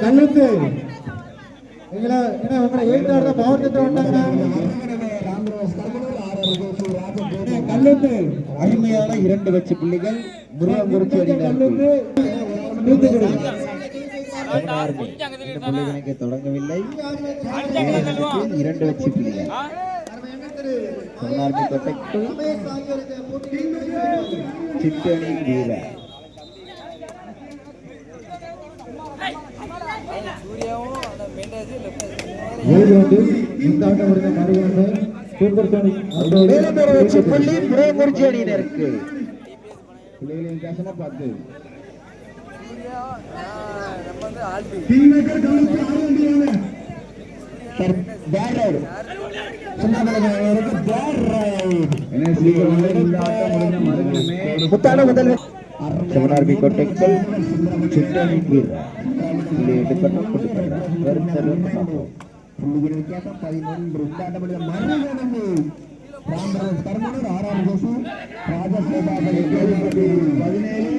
கல்லுத்து எங்களை உங்களை எழுத்தாடுற மாவட்டத்தை வந்தாங்க. கல்லுத்து அருமையான இரண்டு வச்சு புள்ளிகள் புள்ளி கணக்கு தொடங்கவில்லை. இரண்டு வச்சு புள்ளிகள். பதினாறு கொட்டைக்கு சிட்டு அணியின் வீரர் வந்து இந்த ஆட்டம் முடிந்த மறுபடியும் வந்து சூப்பர் சோனிக் மேலும் வச்சு புள்ளி அணியினருக்கு. புள்ளிகளின் பார்த்து. பேரர் முத்தான முதல் சிவனார்பி கோட்டைக்குள் சிட்டணி பதினேழு.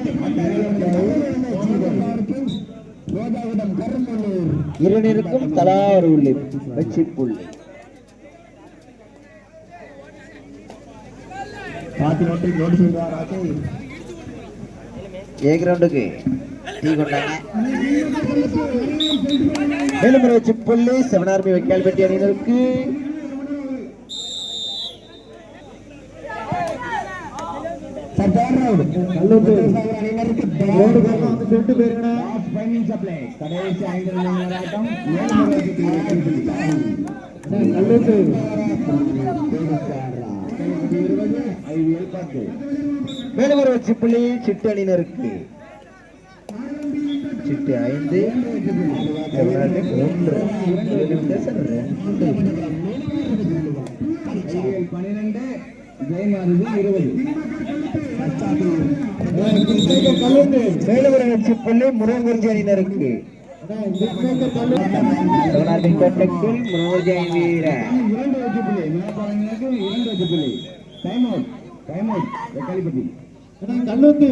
இருவருக்கும் தலா ஒரு உள்ளி. வச்சு புள்ளி ஏ கிரவுண்டுக்கு? டீ கொண்டாங்க. மேலும் ஒரு வச்சு புள்ளி செவனார்மி வைக்கால்பட்டி அணியினருக்கு. மேலும் ஒரு சிட்டு அணியினருக்கு சிட்டு ஐந்து ஒன்று ஜெயமானது இருபது. ஒரு வச்சு புள்ளி அணியினருக்கு கோட்டைக்குள் வீரர். இரண்டு வச்சு புள்ளி மேற்பாளையங்களுக்கு இரண்டு வச்சு புள்ளி. டைம் அவுட் டைம் அவுட் வெக்காலிப்பட்டி கல்லுத்து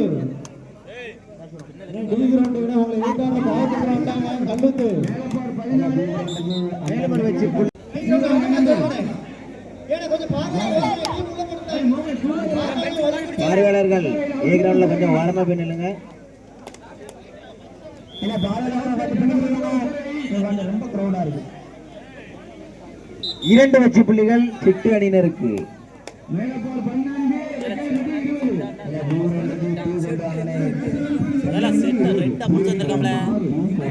குளிக்கிறாண்டு விட உங்களை எழுத்தாடுற மாவட்டத்தில் வந்தாங்க கல்லுத்து வச்சு புள்ளி. பார்வையாளர்கள் ஏ கிரவுண்ட்ல கொஞ்சம் ஓரமா போய் நில்லுங்க இரண்டு வச்சு புள்ளிகள் சிட்டு அணியினருக்கு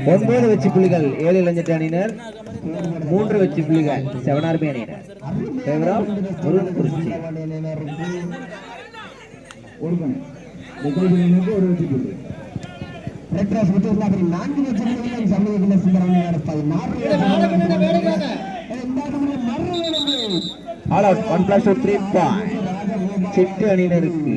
ஒன்பது வச்சு புள்ளிகள் ஏழு இளைஞர் அணியினர் மூன்று வச்சு புள்ளிகள் செவனார்பி அணியினர் ஃபேவரம் முருகன்குறிச்சி ஒழுக்கணும் வெக்காலிப்பட்டிக்கு ஒரு வச்சு புள்ளி ரெட்ராஸ் விட்டு நான்கு லட்சம் சமூகத்தில் சுந்தரம் பதினாறு all out one plus three point சிட்டு அணியினருக்கு.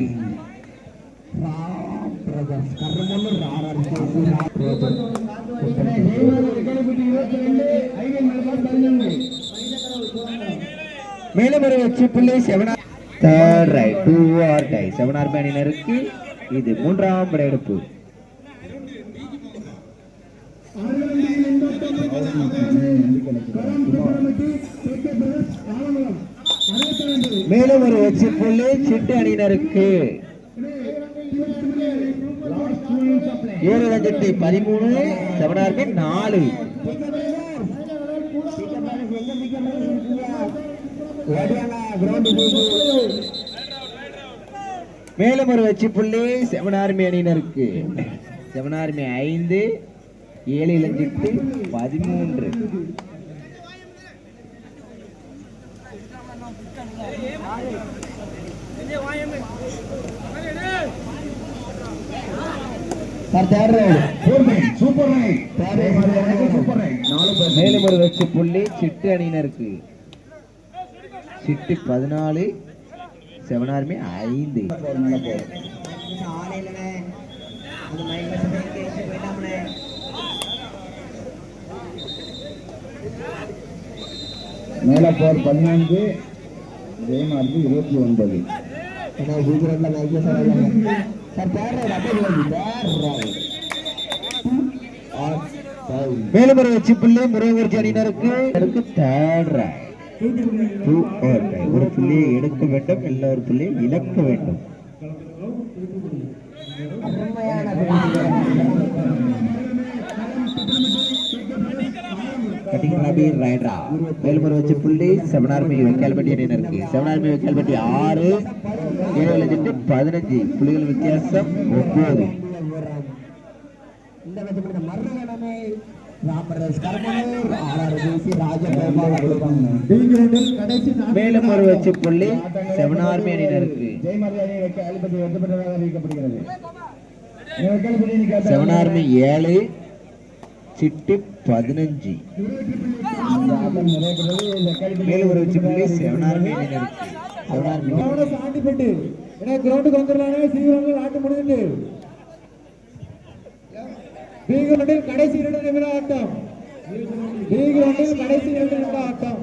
மேலும் ஒரு வச்சு புள்ளி செவனார் third raid do or die அணியினருக்கு இது மூன்றாம் படையெடுப்பு. மேலும் ஒரு வச்சு புள்ளி சிட்டு அணியினருக்கு ஏழு லட்சத்தி பதிமூணு செவனார்பி நாலு. மேலும் ஒரு வச்சு புள்ளி செவனார்மி அணியினருக்கு. செவனார்மி ஐந்து ஏழு இளஞ்சிட்டு பதிமூன்று. மேலும் ஒரு வச்சு புள்ளி சிட்டு அணியினருக்கு. சிட்டு பதினாலு செவனார்மி ஐந்து. மேலப்போர் பதினான்கு ஜெயமார்க்கு இருபத்தி ஒன்பது. மேலும் ஒரு வெற்றி புள்ளி முருககுறிச்சி அணியினருக்கு டை ஒரு புள்ளியை எடுக்க வேண்டும் இல்லை ஒரு புள்ளியை இழக்க வேண்டும். கட்டிங் நபி ரைடரா. மேலும் ஒரு வெற்றி புள்ளி செவனார்மி வெக்கால்பட்டி அணியினருக்கு செவனார்மி வெக்கால்பட்டி ஆறு ஏழு லட்சத்து பதினஞ்சு. புள்ளிகள் வித்தியாசம் ஒன்பது மேலும் ஒரு வச்சு புள்ளி செவனார்மி அணியினருக்கு ஜெயமரியாதை வைக்க செவனார்மி ஏழு சிட்டு பதினஞ்சு. மேலும் ஒரு வச்சு புள்ளி செவனார்மி அணியினருக்கு செவனார்மி கவன ஏன்னா கிரவுண்டுக்கு வந்துடலானே சீக்கிரம் ஆட்டு முடிஞ்சுட்டு. டீகிரவுண்டில் கடைசி இரண்டு நிமிட ஆட்டம். டீகிரவுண்டில் கடைசி இரண்டு நிமிட ஆட்டம்.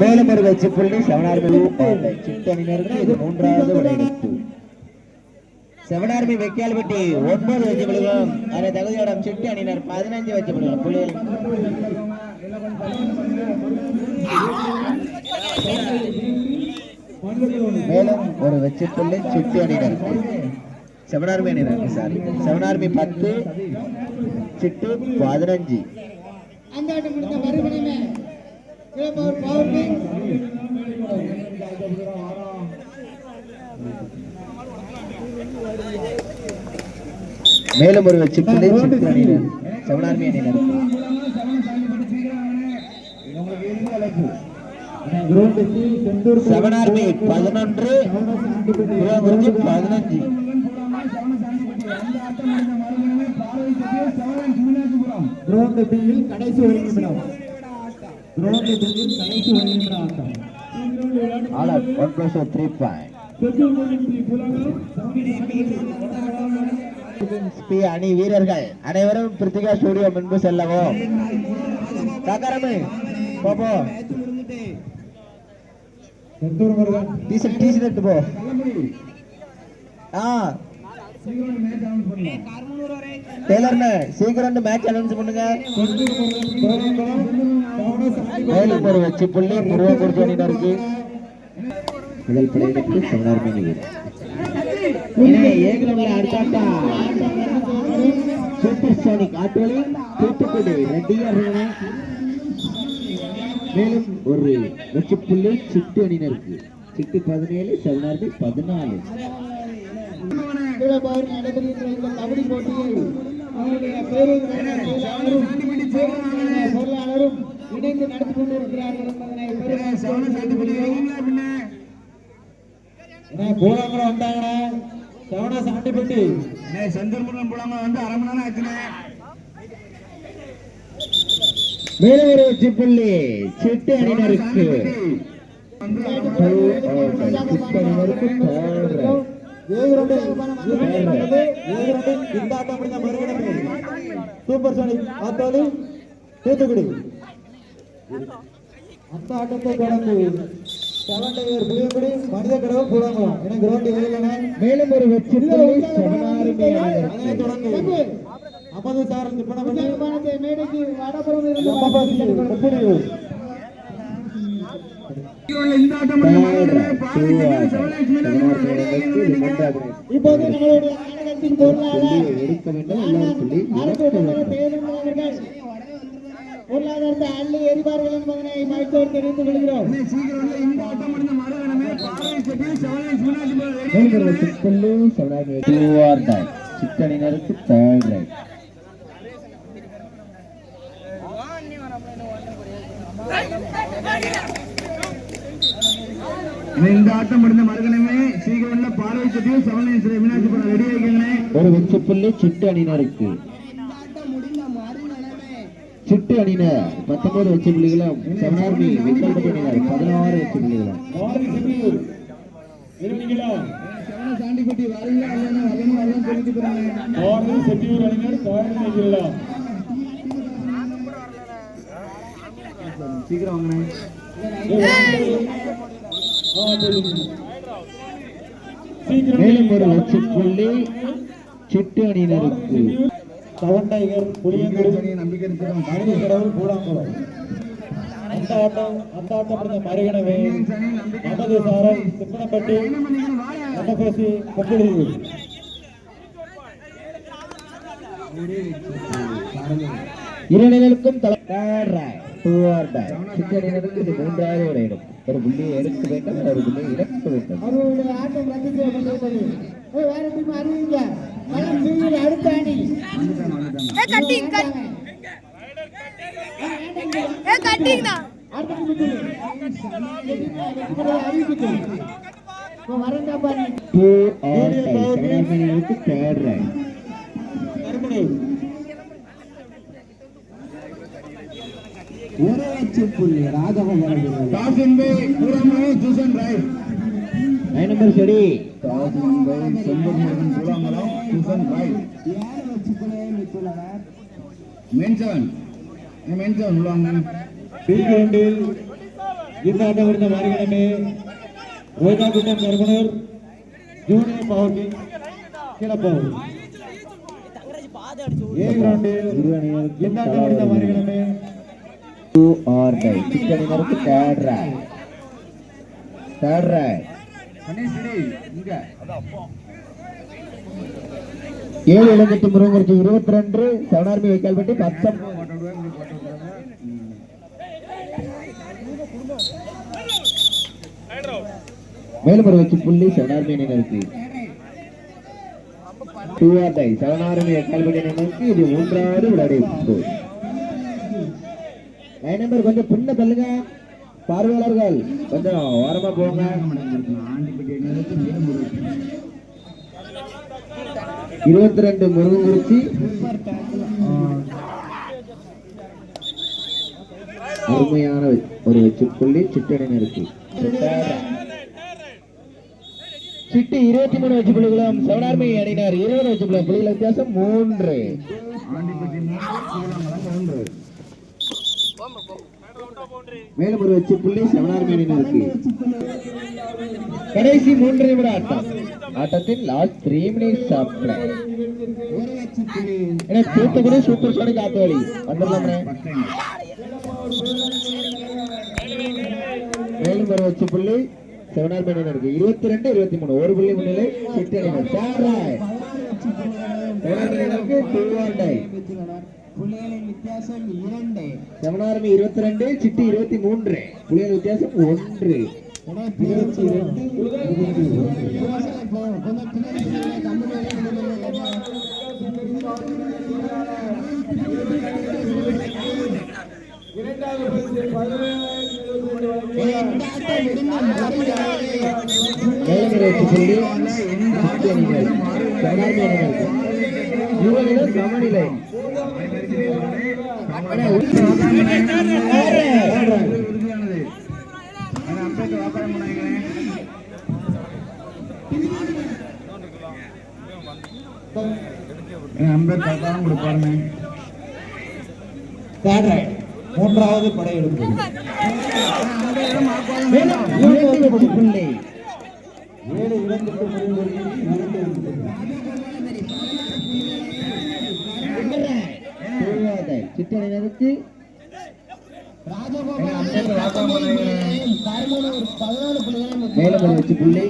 மேலும் ஒரு வெற்றி புள்ளி செவனார்மி பாண்டை இது மூன்றாவது விளையாட்டு செவனார்மி வெக்கியால்பட்டி ஒன்பது வெற்றி புள்ளிகளும் அதை தகுதியோட சிட்டு அணியினர் பதினஞ்சு வெற்றி புள்ளிகள் புள்ளிகள். மேலும் ஒரு வெற்றி புள்ளி சிட்டு அணியினருக்கு செவனார்மி அணியினருக்கு சாரி செவனார்மி பத்து சிட்டு பதினஞ்சு. அந்த ஆட்டம் முடிந்த மறுபடியுமே பவர் பவர் மேலும் ஒரு வெற்றி புள்ளி சிட்டு அணியினர் செவனார்மி அணியினருக்கு கிரவுண்ட் சி செந்தூர் செவனார்மி பதினொன்று. குருவாங்குறிச்சி பதினஞ்சு. கிரவுண்ட் பியில் கடைசி ஒரு நிமிடம். கிரவுண்ட் பியில் கடைசி ஒரு நிமிடம். ஆட்டம் all out one plus three point B அணி வீரர்கள் அனைவரும் பிரித்திகா ஸ்டுடியோ முன்பு செல்லவும். தகரமே போபோ செந்தூர் முருகன் எடுத்து போ. ஆ. டெய்லர்னு சீக்கிரம் வந்து மேட்ச் அனௌன்ஸ் பண்ணுங்க. ஒரு வெற்றி புள்ளி முதல் படையினருக்கு செவனார்மி வீரர் இனி ஏகனவில் அடுத்தாட்டா சூப்பர் சோனிக் ஆட்டோலி தூத்துக்குடி ரெட்டியார் அணி. மேலும் ஒரு வெற்றி புள்ளி சிட்டு அணியினருக்கு. சிட்டு பதினேழு செவனார்மி பதினாலு. நடைபெறுகின்ற இந்த கபடி போட்டியில் அவருடைய பொருளாளரும் இணைந்து நடத்தி கொண்டிருக்கிறார்கள் என்பதனை வந்தாங்கண்ணே செவனா சாண்டிப்பட்டி செந்தூர்முருகன் போலாங்க வந்து அரை மணி நேரம் ஆச்சுனே மேலும் ஒரு வெற்றி புள்ளி சிட்டு அணியினருக்கு. சூப்பர் சோனிக் ஆத்தோலி தூத்துக்குடி. அந்த ஆட்டத்தை டைவர் புளியங்குடி மனித கடவு கூடங்குளம் என இல்லைன்னு மேலும் ஒரு வெற்றி தொடர்ந்து அமது சார் திப்பணப்பட்டி மேடைக்கு வடபுறம். இப்போது நம்மளுடைய அவர்கள் பொருளாதாரத்தை அள்ளி எரிவார்கள் என்பதனை மருத்துவர் தெரிவித்துக் கொள்கிறோம் சீக்கிரம் இந்த ஆட்டம் முடிந்த மறுகணமே பாறை செட்டி செவனை மீனாட்சி மேலும் ஒரு வெற்றி புள்ளி seven army do or die சிட்டு அணியினருக்கு third right. இந்த ஆட்டம் முடிந்த மறுகணமே சீக்கிரம் பார்வை செட்டியும் செவனை மீனாட்சி படம் ரெடி ஆகிக்கங்களே ஒரு வெற்றி புள்ளி சிட்டு அணியினருக்கு. சிட்டு அணியினர் பத்தொன்பது வெற்றி புள்ளிகளும் செவனார்மி வெங்கல்பட்டி அணியினர். பதினாறு புள்ளிகளும் வரல வரணும் போறாங்க. செட்டியூர் காரணம் சீக்கிரம் வாங்கினேன் மேலும் ஒரு லட்சம் புள்ளி சிட்டு அணியினருக்கு. செவன் டைகர் புளியங்குடி நம்பிக்கை இருக்கிறோம் மனித கடவுள் கூடாங்குளம். அந்த ஆட்டம் அந்த ஆட்டம் பிடித்த மருகனவே. நமது சாரம் திப்பனப்பட்டி வட்டகோசி கொப்பளிவு இரணிகளுக்கும் சிற்றணியினருக்கு இது மூன்றாவது ஒரு இடம். ஒரு புள்ளியை எடுக்க வேண்டும் ஒரு புள்ளியை இழக்க வேண்டும். அவர்களுடைய ஆட்டம் ரத்து செய்யப்பட்டுள்ளது வேற டீம் அறிவிங்க களம் சூழ்நிலை அடுத்த அணி. கட்டிங் கட்டிங் வரண்டா டூ ஆர் டை சங்கராமணிகளுக்கு தேர்ட் ரைட் கருமணி ஒரு லட்சம் புள்ளி ராஜகம் காசின் பை கூறாமலே ஜூசன் ரைட் நைன் நம்பர் செடி காசின் பை செம்பூர்மகன் கூறாமலம் ஜூசன் ரைட் மென்சன் மென்சன் உள்ளாங்க பீக்கிரண்டில் இந்த ஆட்டம் பிடித்த மருகனமே ரோஜாகுட்டம் கருமணூர் ஜூனியர் பவர் கிங் கிளப்பவர் ஏ கிரவுண்டில் இந்த ஆட்டம் பிடித்த மருகனமே டூ ஆர் டை சிற்றணியினருக்கு தேர்ட் ரைட் தேர்ட் ரைட் இங்க. ஏழு இளங்கட்டு முருங்கரிச்சி இருபத்தி ரெண்டு செவனார்மி வைக்கால்பட்டி பத்தம் மேலும் ஒரு வச்சு புள்ளி செவனார்மி அணியினருக்கு do or die seven army Vaikkalpatti அணியினருக்கு இது மூன்றாவது விளையாடி லைன் நம்பர் கொஞ்சம் பின்ன தள்ளுங்க. பார்வையாளர்கள் கொஞ்சம் ஓரமா போங்க. இருபத்தி ரெண்டு முருங்கரிச்சி அருமையான ஒரு வச்சு புள்ளி சிட்டணினருக்கு சிட்டு இருபத்தி மூணு வச்சு புள்ளிகளும் செவனார்மி அணியினர் இருபது வச்சு புள்ளிகளும் புள்ளிகள் வித்தியாசம் மூன்று ஆண்டிப்பட்டி மூன்று கூறாமலம் மூன்று மேலும் ஒரு வச்சு புள்ளி செவனார் அணியினருக்கு கடைசி மூன்று நிமிட ஆட்டம். ஆட்டத்தில் last three minutes of Thoothukudi super sonic ஆத்தோலி வந்துடலாம் மேலும் ஒரு வச்சு புள்ளி செவனார் மணி இருக்கு? இருபத்தி ரெண்டு இருபத்தி மூணு ஒரு புள்ளி முன்னிலை சிட்டு புள்ளிகளின் வித்தியாசம் இரண்டு. செவனார்மி இருபத்தி ரெண்டு சிட்டு இருபத்தி மூன்று புள்ளிகள் வித்தியாசம் ஒன்று. இருபத்தி இரண்டு மேலும் ஒரு வச்சு அம்பேத்கர் வியாபாரம் மூன்றாவது படையெடுப்பு. இரண்டு ஏழு முடிவு பண்ணாங்களே மேலும் ஒரு வச்சு புள்ளி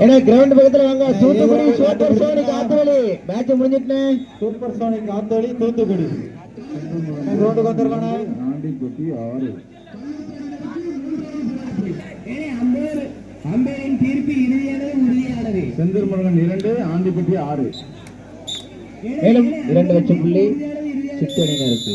ஏன்னா கிரவுண்ட் பக்கத்துல வாங்க. தூத்துக்குடி சூப்பர் சோனிக் ஆத்தவலி மேட்ச் முடிஞ்சிட்டுனே. சூப்பர் சோனிக் ஆத்தோடி தூத்துக்குடி. ரோட்டுக்கு வந்துருக்கானே ஆண்டிப்பட்டி ஆறு. அம்பேரின் தீர்ப்பு இறுதியானது உறுதியானது. முருகன் இரண்டு ஆண்டிப்பட்டி ஆறு. மேலும் இரண்டு லட்சம் புள்ளி சிட்டு அணியினருக்கு